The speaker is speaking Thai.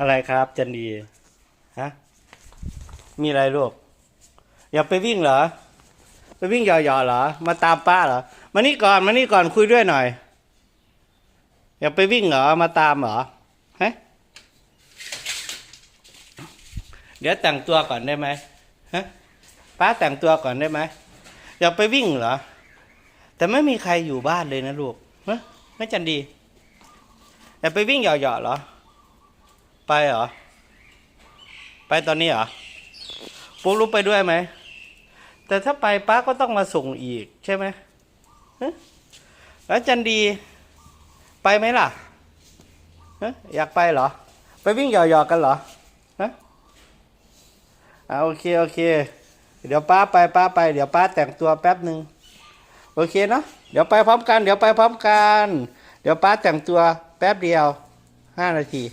อะไรครับ จันดีฮะมีอะไรลูกอยากไปวิ่งเหรอ ไปวิ่งหย่อๆเหรอ มาตามป้าเหรอ มานี่ก่อน มานี่ก่อนคุยด้วยหน่อย อยากไปวิ่งเหรอ มาตามเหรอฮะเดี๋ยวแต่งตัวก่อนได้ไหมฮะป้าแต่งตัวก่อนได้ไหมอยากไปวิ่งเหรอ แต่ไม่มีใครอยู่บ้านเลยนะลูกฮะไม่จันดีอยากไปวิ่งเหยาะๆเหรอ ไปเหรอ ไปตอนนี้เหรอ ปุ๊กลุกไปด้วยไหม แต่ถ้าไปป้าก็ต้องมาส่งอีกใช่ไหมแล้วจันดี ไปไหมล่ะ อยากไปเหรอ ไปวิ่งเหยาะๆกันเหรอฮะอ่าโอเคโอเค เดี๋ยวป้าไปป้าไป เดี๋ยวป้าแต่งตัวแป๊บหนึ่งโอเคเนาะ เดี๋ยวไปพร้อมกัน เดี๋ยวไปพร้อมกัน เดี๋ยวป้าแต่งตัวแป๊บเดียวห้านาที